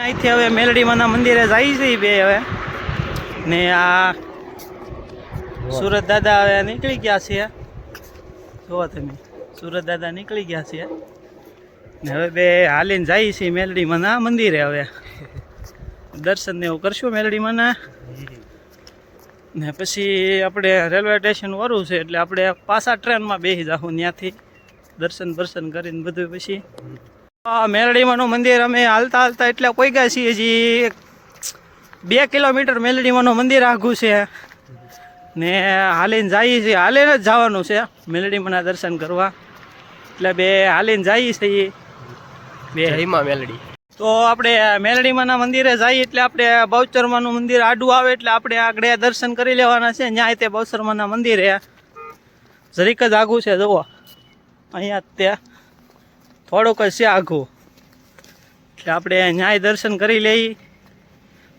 અહીંથી હવે મેલડીમાના મંદિરે જાય છે બે હવે. ને આ સુરત દાદા હવે નીકળી ગયા છે જોવા તમે, સુરત દાદા નીકળી ગયા છે ને હવે બે હાલીને જાય છે મેલડીમાંના મંદિરે હવે. દર્શન ને એવું કરશું મેલડીમાંના. ને પછી આપણે રેલવે સ્ટેશન વરું છે એટલે આપણે પાછા ટ્રેનમાં બેસી જાઉં ત્યાંથી દર્શન દર્શન કરીને બધું પછી. મેલડીમાનું મંદિર અમે હાલતા હાલતા એટલે કોઈ ગયા છીએ હજી બે કિલોમીટર મેલડીમાનું મંદિર આઘું છે. ને હાલીને જઈએ છીએ હાલીને જ જવાનું છે. મેલડીમાના દર્શન કરવા. એટલે બે હાલીને જઈએ છીએ બે. હિમા મેલડી. તો આપણે મેલડીમાના મંદિરે જઈએ એટલે આપણે બૌચરમાનું મંદિર આડું આવે એટલે આપણે આગળ દર્શન કરી લેવાના છે. ન્યાય તે બૌચરમાના મંદિરે. જરીક જ આઘું છે. જુઓ. અહીંયા જ તે. થોડુંક જ છે આઘું. એટલે આપણે ન્યાય દર્શન કરી લઈએ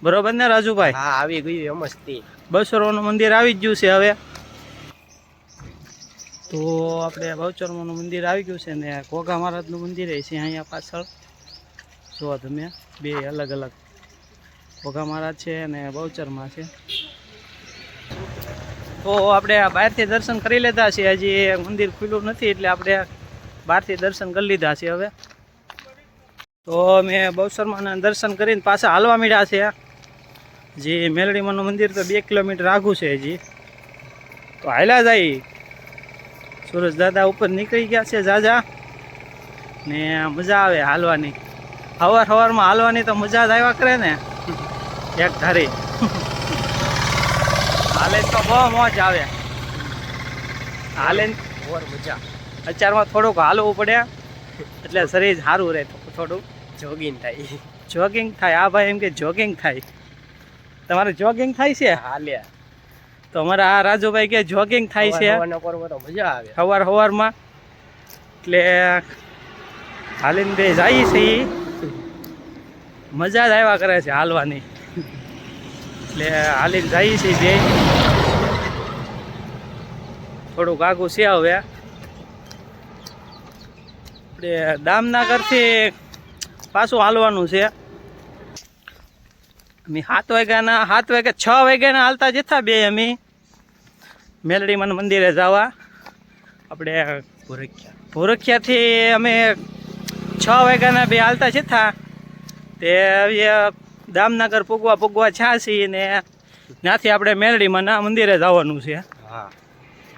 બરોબર ને રાજુભાઈ? હા આવી ગયું મસ્તી. બસરોનું મંદિર આવી ગયું છે હવે. તો આપણે બહુચરમાનું મંદિર આવી ગયું છે ને ઘોઘા મહારાજનું મંદિર એ છે અહીંયા પાછળ. જો તમે બે અલગ અલગ ઘોઘા મહારાજ છે અને બહુચરમાં છે. તો આપણે આ બહારથી દર્શન કરી લેતા છીએ હજી મંદિર ખુલ્લું નથી એટલે આપણે બહારથી દર્શન કરી લીધા છે હવે. તો મેં બહુચરમાના દર્શન કરીને પાછા હાલવા મળ્યા છે. જે મેલડીમાનું મંદિર તો બે કિલોમીટર આઘું છે હજી. તો હાલ્યા જાય. સુરજ દાદા ઉપર નીકળી ગયા છે જાજા. ને મજા આવે હાલવાની. સવાર સવારમાં હાલવાની તો મજા જ આવ્યા કરે ને. એક ધારી. હાલે તો બહુ મોજ આવે. હાલે. મજા. અત્યારમાં થોડુંક હાલવું પડે. એટલે શરીર સારું રહે થોડુંક જોગિંગ થાય. જોગિંગ થાય? આ ભાઈ એમ કે જોગિંગ થાય. તમારે જોગિંગ થાય છે? હાલ્યા તો અમારા આ રાજુભાઈ કે જોગિંગ થાય છે. મજા આવે. સવાર સવારમાં એટલે હાલીને બે જાય છે. મજા જ આવ્યા કરે છે હાલવાની. એટલે હાલીને જાય છે બે. થોડુંક આગું છે હવે. આપણે દામનગરથી પાછું હાલવાનું છે. અમે સાત વાગ્યાના સાત વાગે છ વાગ્યાના હાલતા જતા બે અમે. મેલડીમાન મંદિરે જવા. આપણે ભોરખિયા ભોરખિયાથી અમે છ વાગ્યાના બે હાલતા જતા. તે દામનગર પૂગવા પૂગવા છ્યાસી ને ત્યાંથી આપણે મેલડીમાના મંદિરે જવાનું છે. હા.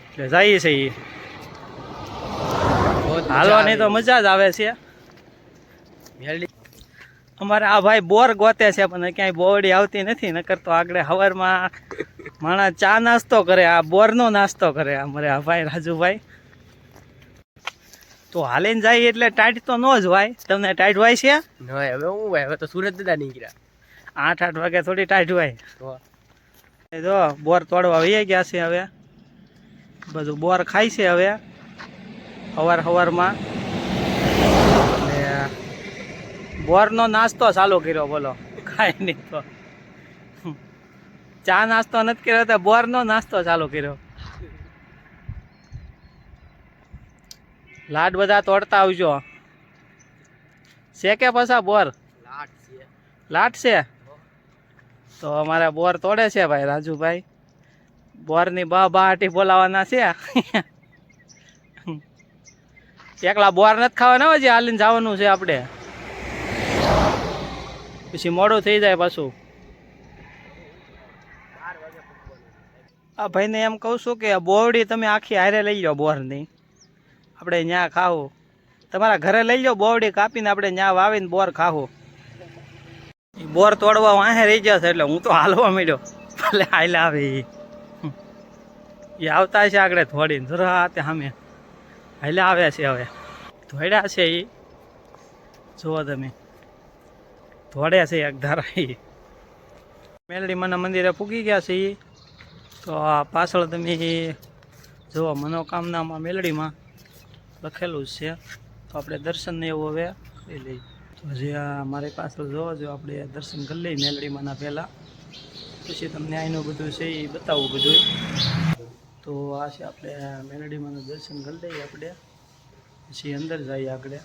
એટલે જઈએ છીએ. હાલવાની તો મજા જ આવે છે. અમારે આ ભાઈ બોર ગોતે છે પણ ક્યાંય બોવડી આવતી નથી નકર તો આગળ હવારમાં માણસ ચા નાસ્તો કરે આ બોરનો નાસ્તો કરે અમારે આ ભાઈ રાજુભાઈ. તો હાલીને જાય એટલે ટાઈટ તો ન જ હોય તમને ટાઈટ હોય છે? નહીં હવે હું હોય હવે તો સુરત દાદા નીકળ્યા. આઠ આઠ વાગે થોડી ટાઈટ હોય જો બોર તોડવા વહી ગયા છે હવે. બધું બોર ખાય છે હવે. સવાર સવારમાં અને બોરનો નાસ્તો ચાલુ કર્યો બોલો. કાંઈ નહીં તો. ચા નાસ્તો નથી કર્યો તો બોરનો નાસ્તો ચાલુ કર્યો. લાડ બધા તોડતા આવજો. છે કે પાછા બોર? લાટ છે. તો અમારે બોર તોડે છે ભાઈ રાજુભાઈ. બોરની બા બાટી બોલાવાના છે. એકલા બોર નથી ખાવાના હોય જે હાલીને જવાનું છે આપણે. પછી મોડું થઈ જાય પાછું. આ ભાઈને એમ કહું છું કે બોવડી તમે આખી હારે લઈ જાઓ બોરની. આપણે ત્યાં ખાવું તમારા ઘરે લઈ જાઓ બોવડી કાપીને આપણે ત્યાં વાવીને બોર ખાવું બોર તોડવા વાહે રહી જશે એટલે હું તો હાલવા માંડ્યો. ભલે હાલ આવે એ આવતા છે આગળ થોડીને જરા તે સામે હાલે આવ્યા છે હવે. ધોડ્યા છે એ જુઓ તમે. ધોડ્યા છે એક ધારા ઈ. મેલડીમાના મંદિરે પૂગી ગયા છે એ તો આ પાછળ તમે જુઓ મનોકામનામાં મેલડીમાં લખેલું જ છે. તો આપણે દર્શન ને એવું હવે કરી લઈએ. તો હજી આ મારી પાછળ જોવો જો આપણે દર્શન કરી લઈએ મેલડીમાંના પહેલાં. પછી તમને અહીંનું બધું છે એ બતાવવું બધું. તો આ છે આપણે મેલડીમાંનું દર્શન કરી લઈએ આપણે. પછી અંદર જઈએ આગળ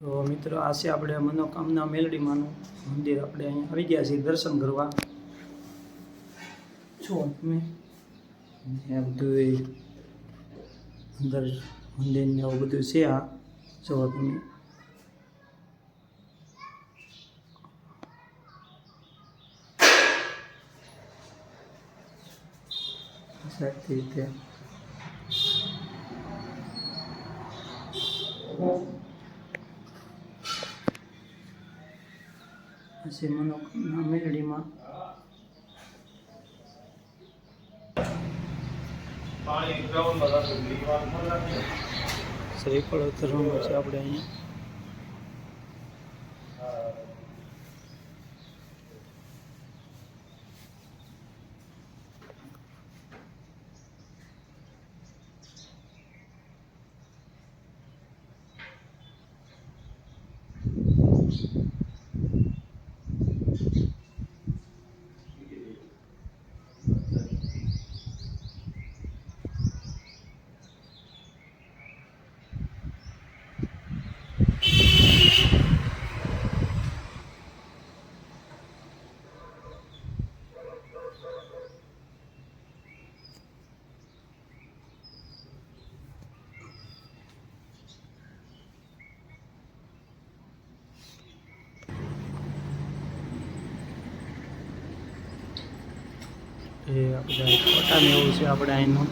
તો મિત્રો, આ છે આપણે મનોકામના મેલડીમાંનું મંદિર. આપણે અહીંયા આવી ગયા છીએ દર્શન કરવા. છો તમે? બધું અંદર મંદિર ને એવું બધું છે આ. જો તમે. સરખી રીતે પછી મનોકામના મેલડીમાં શ્રીફળ ધરવાનું છે આપણે અહીંયા Deus. એ આપણે ફોટાને એવું છે આપણે અહીંનું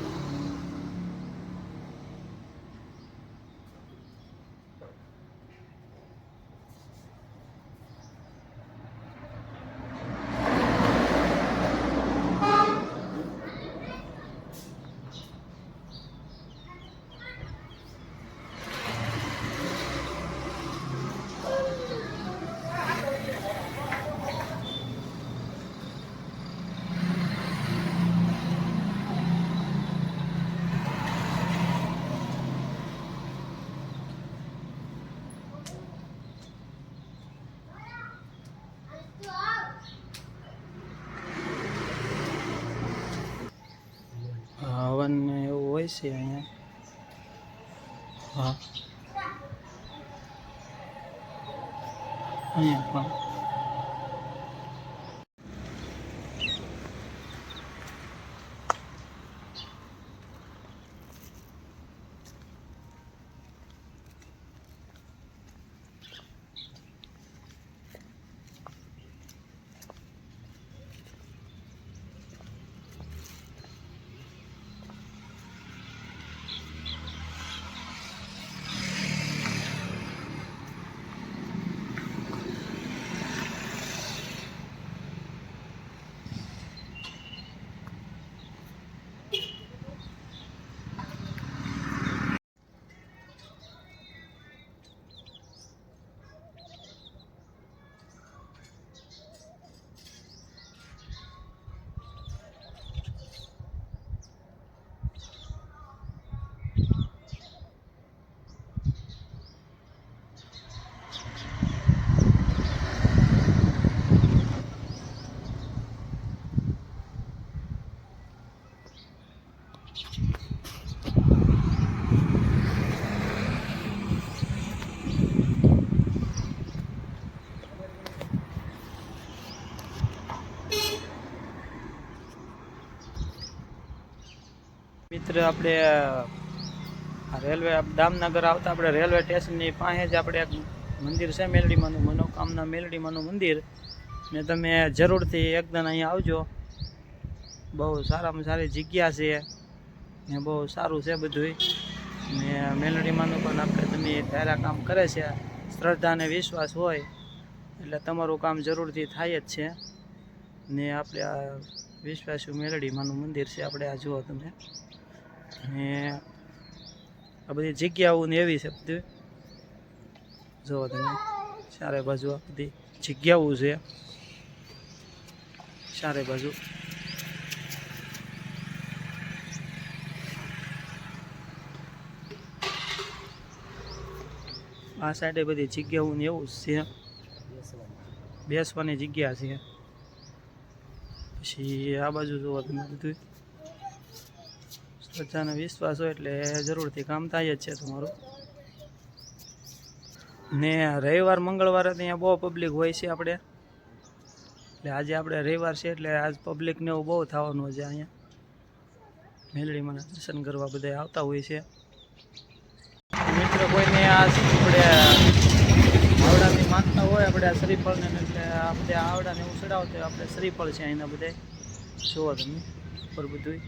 હવન ને એવું હોય છે અહીંયા. હા. અહીંયા પણ. મિત્ર, આપણે રેલવે દામનગર આવતા આપણે રેલવે સ્ટેશનની પાસે જ આપણે એક મંદિર છે, મેલડીમાંનું મનોકામના મેલડીમાંનું મંદિર. ને તમે જરૂરથી એકદમ અહીંયા આવજો. બહુ સારામાં સારી જગ્યા છે. ને બહુ સારું છે બધું ને મેલડીમાંનું પણ આપણે તમે ધારા કામ કરે છે, શ્રદ્ધા અને વિશ્વાસ હોય, એટલે તમારું કામ જરૂરથી થાય જ છે. ને આપણે આ વિશ્વાસુ મેલડીમાંનું મંદિર છે આપણે આ જુઓ તમે. ને આ બધી જગ્યાઓ ને એવી છે બધું જુઓ તમે, ચારે બાજુ આ બધી જગ્યાઓ છે. ચારે બાજુ. આ સાઈડે બધી જગ્યાઓ ને એવું છે. બેસવાની જગ્યા છે. પછી આ બાજુ જોવા તમે બધું બધાને વિશ્વાસ હોય એટલે જરૂરથી કામ થાય જ છે તમારું. ને રવિવાર, મંગળવારે અહીંયા બહુ પબ્લિક હોય છે આપણે. એટલે આજે આપણે રવિવાર છે એટલે આજ પબ્લિક ને એવું બહુ થવાનું છે અહીંયા. મેલડીમાં દર્શન કરવા બધા આવતા હોય છે. મિત્રો, કોઈને આ આપણે આવડાની માનતા હોય, આપણે આ શ્રીફળને એટલે આ બધા આવડાને ઉછળાવતા આપણે શ્રીફળ છે અહીંના બધા જોવો તમે, ઉપર બધું